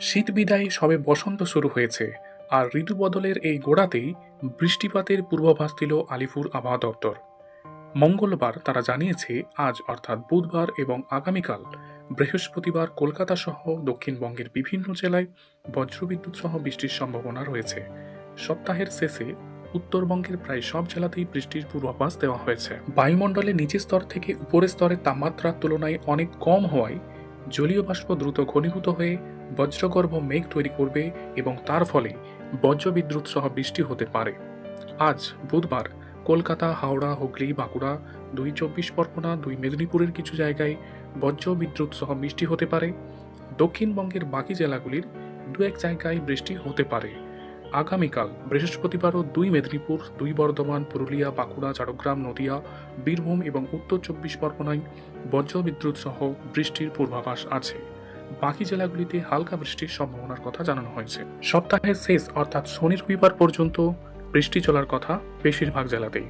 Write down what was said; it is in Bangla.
শীত বিদায় সবে বসন্ত শুরু হয়েছে, আর ঋতু বদলের এই গোড়াতেই বৃষ্টিপাতের পূর্বাভাস দিল আলিপুর আবহাওয়া দপ্তর। মঙ্গলবার তারা জানিয়েছে, আজ অর্থাৎ বুধবার এবং আগামীকাল বৃহস্পতিবার কলকাতা সহ দক্ষিণবঙ্গের বিভিন্ন জেলায় বজ্রবিদ্যুৎ সহ বৃষ্টির সম্ভাবনা রয়েছে। সপ্তাহের শেষে উত্তরবঙ্গের প্রায় সব জেলাতেই বৃষ্টির পূর্বাভাস দেওয়া হয়েছে। বায়ুমণ্ডলে নিচের স্তর থেকে উপরের স্তরের তাপমাত্রার তুলনায় অনেক কম হওয়ায় জলীয় বাষ্প দ্রুত ঘনীভূত হয়ে বজ্রগর্ভ মেঘ তৈরি করবে এবং তার ফলে বজ্রবিদ্যুৎ সহ বৃষ্টি হতে পারে। আজ বুধবার কলকাতা, হাওড়া, হুগলি, বাঁকুড়া, দুই চব্বিশ পরগনা, দুই মেদিনীপুরের কিছু জায়গায় বজ্র বিদ্যুৎ সহ বৃষ্টি হতে পারে। দক্ষিণবঙ্গের বাকি জেলাগুলির দু এক জায়গায় বৃষ্টি হতে পারে। আগামীকাল বৃহস্পতিবারও দুই মেদিনীপুর, দুই বর্ধমান, পুরুলিয়া, বাঁকুড়া, ঝাড়গ্রাম, নদিয়া, বীরভূম এবং উত্তর চব্বিশ পরগনায় বজ্রবিদ্যুৎ সহ বৃষ্টির পূর্বাভাস আছে। বাকি জেলাগুলিতে হালকা বৃষ্টির সম্ভাবনার কথা জানানো হয়েছে। সপ্তাহের শেষ অর্থাৎ শনি রবিবার পর্যন্ত বৃষ্টি চলার কথা বেশিরভাগ জেলাতেই।